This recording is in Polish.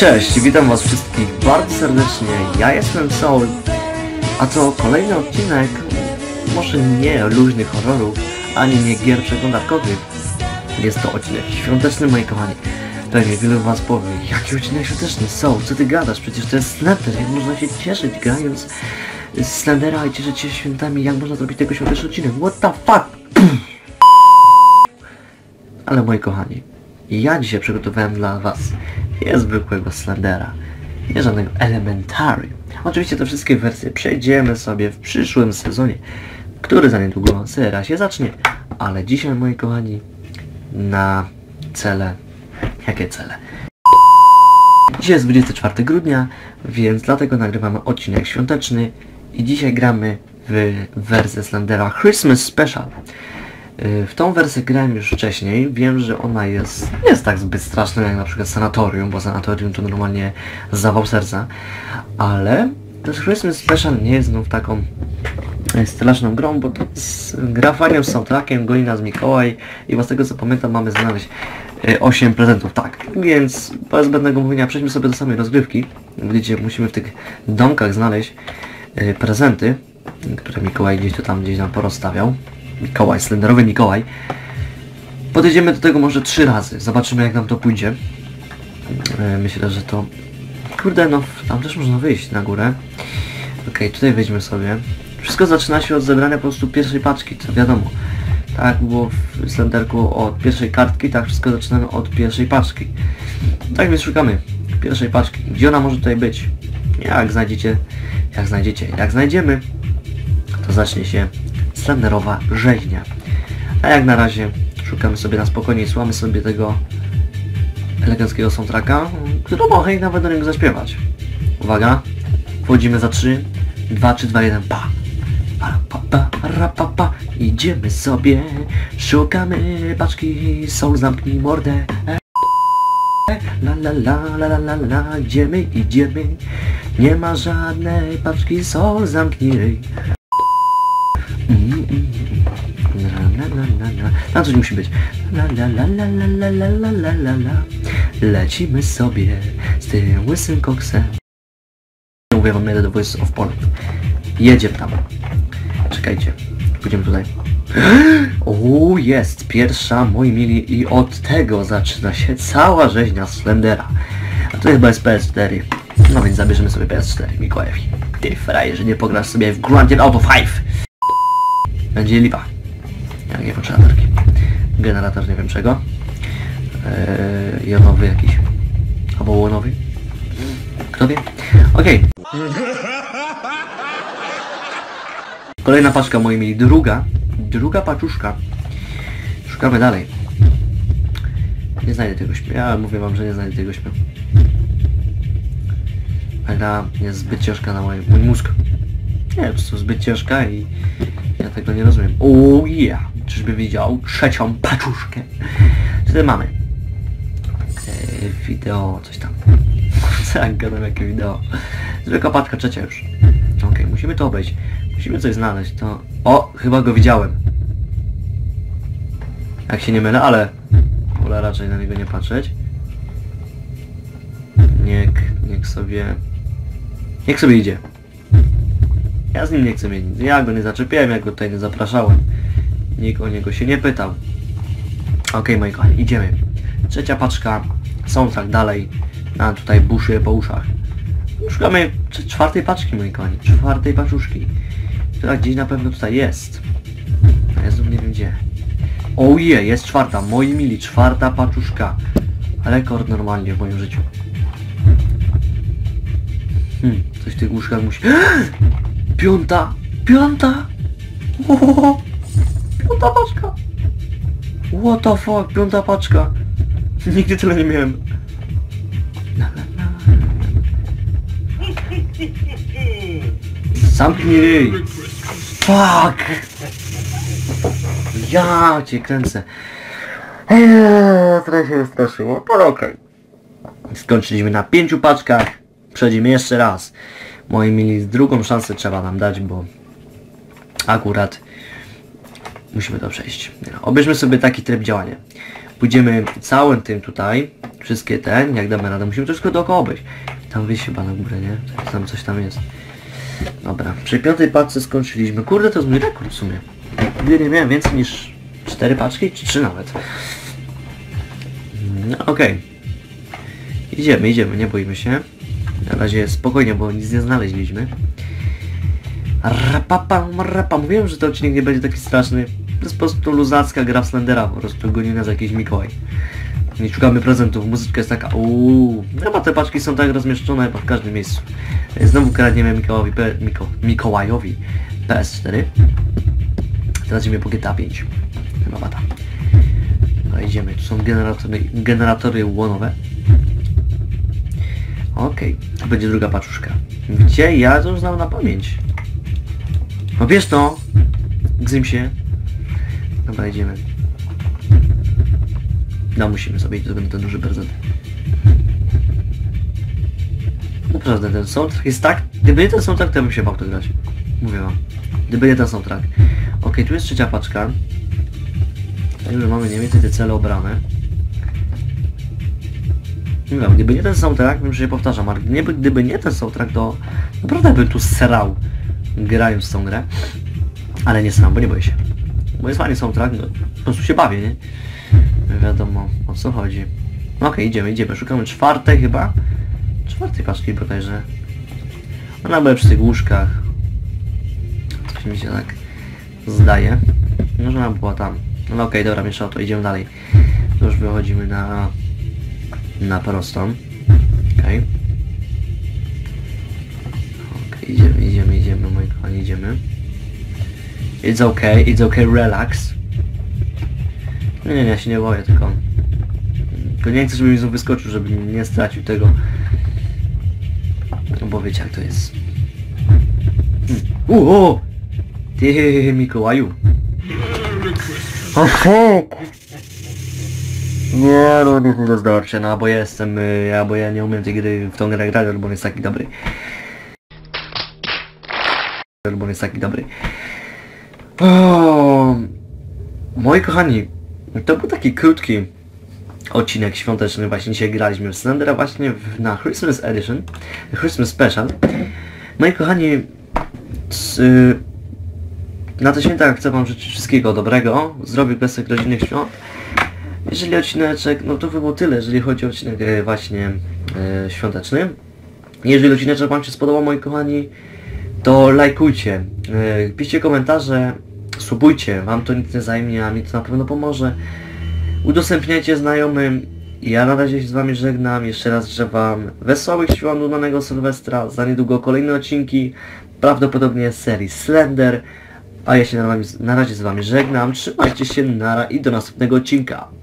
Cześć, witam was wszystkich bardzo serdecznie, ja jestem Soul, a to kolejny odcinek, może nie luźnych horrorów, ani nie gier przeglądarkowych. Jest to odcinek świąteczny, moi kochani. Pewnie wielu was powie, jaki odcinek świąteczny? Soul, co ty gadasz? Przecież to jest Slender, jak można się cieszyć grając z Slendera i cieszyć się świętami, jak można zrobić tego świąteczny odcinek? What the fuck? Ale moi kochani, ja dzisiaj przygotowałem dla was niezwykłego Slendera, nie żadnego Elementary. Oczywiście te wszystkie wersje przejdziemy sobie w przyszłym sezonie, który za niedługo sera się zacznie. Ale dzisiaj, moi kochani, na cele... Jakie cele? Dzisiaj jest 24 grudnia, więc dlatego nagrywamy odcinek świąteczny i dzisiaj gramy w wersję Slendera Christmas Special. Y, W tą wersję grałem już wcześniej. Wiem, że ona jest nie jest tak zbyt straszna jak na przykład Sanatorium, bo Sanatorium to normalnie zawał serca, ale to Christmas Special nie jest znów taką y, straszną grą, bo to z gra fajnym soundtrackiem, goni nas Mikołaj i z tego co pamiętam mamy znaleźć y, 8 prezentów, tak. Więc bez zbędnego mówienia przejdźmy sobie do samej rozgrywki. Widzicie, musimy w tych domkach znaleźć y, prezenty, które Mikołaj gdzieś to tam gdzieś nam porozstawiał. Mikołaj, slenderowy Mikołaj. Podejdziemy do tego może trzy razy. Zobaczymy jak nam to pójdzie. E, Myślę, że to... Kurde, no tam też można wyjść na górę. Okej, tutaj wejdźmy sobie. Wszystko zaczyna się od zebrania po prostu pierwszej paczki, to wiadomo. Tak było w Slenderku od pierwszej kartki, tak wszystko zaczynamy od pierwszej paczki. Tak więc szukamy pierwszej paczki. Gdzie ona może tutaj być? Jak znajdziecie, jak znajdziecie, jak znajdziemy, to zacznie się Slenderowa rzeźnia. A jak na razie szukamy sobie na spokojnie i słuchamy sobie tego eleganckiego soundtracka, który mogę nawet do niego zaśpiewać. Uwaga, wchodzimy za 3, 2, 3, 2, 1, pa! Pa, pa, ra, pa, pa. Idziemy sobie, szukamy paczki, soul zamknij mordę. La la la la la la la, idziemy, idziemy, nie ma żadnej paczki, soul zamknij Tam coś musi być. La, la, la, la, la, la, la, la, la, la. Lecimy sobie z tym łysym koksem. Mówię wam jeden do Voice of Poland. Jedziemy tam. Czekajcie. Pójdziemy tutaj. O, jest pierwsza, moi mili, i od tego zaczyna się cała rzeźnia Slendera. A to chyba jest PS4. No więc zabierzemy sobie PS4 Mikołajowi. Ty frajerze, nie pograsz sobie w Grand Theft Auto 5. Będzie lipa. Jak nie potrzeba latarki. Generator nie wiem czego. Eee, jonowy jakiś. Albo łonowy. Kto wie? Okej. Kolejna paczka moi mieli. Druga. Druga paczuszka. Szukamy dalej. Nie znajdę tego śmiechu. Ja mówię wam, że nie znajdę tego śmiechu. Ta gra jest zbyt ciężka na mój, mój mózg. Nie, po prostu zbyt ciężka i ja tego nie rozumiem. O yeah! Czyżby widział trzecią paczuszkę? Tutaj mamy. Eee, wideo, coś tam. Co jak gadam, jakie wideo. Zwykła paczka, trzecia już. Okej, musimy to obejść. Musimy coś znaleźć, to... O, chyba go widziałem. Jak się nie mylę, ale... Wolę raczej na niego nie patrzeć. Niech, niech sobie... Niech sobie idzie. Ja z nim nie chcę mieć nic. Ja go nie zaczepiałem, ja go tutaj nie zapraszałem. Nikt o niego się nie pytał. Okej, moi kochani, idziemy. Trzecia paczka. Soundtrack dalej. Na tutaj buszy po uszach. Szukamy cz- czwartej paczki, moi kochani. Czwartej paczuszki. Która gdzieś na pewno tutaj jest. A ja nie wiem gdzie. Oje, jest czwarta. Moi mili, czwarta paczuszka. Rekord normalnie w moim życiu. Hmm, coś w tych łóżkach musi... Piąta! Piąta! Ohoho. Piąta paczka! What the fuck, piąta paczka! Nigdy tyle nie miałem. Zamknij ryj! Fuck! Ja cię kręcę. Eee, trochę się wystraszyło, ale okej. Skończyliśmy na pięciu paczkach. Przejdziemy jeszcze raz. Moi mili, drugą szansę trzeba nam dać, bo akurat musimy to przejść. Obierzmy sobie taki tryb działania. pójdziemy całym tym tutaj, wszystkie te, jak damy radę, musimy wszystko dookoła obejść. Tam wyjść chyba na górę, nie? Tam coś tam jest. Dobra, przy piątej paczce skończyliśmy. Kurde, to jest mój rekord w sumie. Nigdy nie miałem więcej niż cztery paczki, czy trzy nawet. No okej. Idziemy, idziemy, nie boimy się. Na razie spokojnie, bo nic nie znaleźliśmy. Rapapam, rapam. Mówiłem, że ten odcinek nie będzie taki straszny. Jest po prostu luzacka gra w Slendera, po prostu goni nas jakiś Mikołaj. Nie szukamy prezentów, muzyczka jest taka uuu. Chyba te paczki są tak rozmieszczone chyba w każdym miejscu. Znowu kradniemy Mikołajowi, P, Miko, Mikołajowi PS4. Teraz idziemy po GTA 5. Chyba bata. No idziemy, tu są generatory, generatory łonowe. Okej, to będzie druga paczuszka. Gdzie? Ja to już znam na pamięć. No bierz to! Gzym się. Dobra, idziemy. No musimy sobie iść, to ten duży prezent. Naprawdę, ten soundtrack jest tak... Gdyby nie ten soundtrack, to bym się bał to grać. Mówię wam. Gdyby nie ten soundtrack. Okej, tu jest trzecia paczka. Tak, już mamy mniej więcej te cele obrane. Nie wiem, gdyby nie ten soundtrack, wiem, że się powtarzam, ale gdyby, gdyby nie ten soundtrack, to naprawdę bym tu srał grając w tą grę. Ale nie sram, bo nie boję się. Bo jest fajny soundtrack, no, po prostu się bawię, nie? Wiadomo o co chodzi. No Okej, idziemy, idziemy. Szukamy czwartej chyba. Czwartej paczki bodajże. Ona była przy tych łóżkach. Coś mi się tak zdaje. Może ona była tam. No okej, dobra, miesza to, idziemy dalej. To już wychodzimy na na prostą. Okej. Okej, idziemy, idziemy, idziemy, moi kochani, idziemy. It's okay, it's okay, relax. Nie, nie, ja się nie boję, tylko... Tylko nie chcę, żeby mi znów wyskoczył, żeby nie stracił tego. No bo wiecie jak to jest. Hmm. U, o! Ty, Mikołaju. O, fuck! Nie, no nie to no bo jestem, y, ja, bo ja nie umiem tej gry w tą grę grać, bo on jest taki dobry. Bo on jest taki dobry. Moi kochani, to był taki krótki odcinek świąteczny, właśnie dzisiaj graliśmy w Slendera właśnie na Christmas Edition, Christmas Special. Moi kochani, y, na te święta chcę wam życzyć wszystkiego dobrego, zdrowych, wesołych, rodzinnych świąt. Jeżeli odcineczek, no to by było tyle, jeżeli chodzi o odcinek e, właśnie e, świąteczny. Jeżeli odcineczek Wam się spodobał, moi kochani, to lajkujcie, e, piszcie komentarze, subujcie, Wam to nic nie zajmie, a mi to na pewno pomoże. Udostępniajcie znajomym. Ja na razie się z Wami żegnam. Jeszcze raz życzę Wam wesołych świąt udanego Sylwestra. Za niedługo kolejne odcinki, prawdopodobnie serii Slender. A ja się na, na razie z Wami żegnam. Trzymajcie się, nara i do następnego odcinka.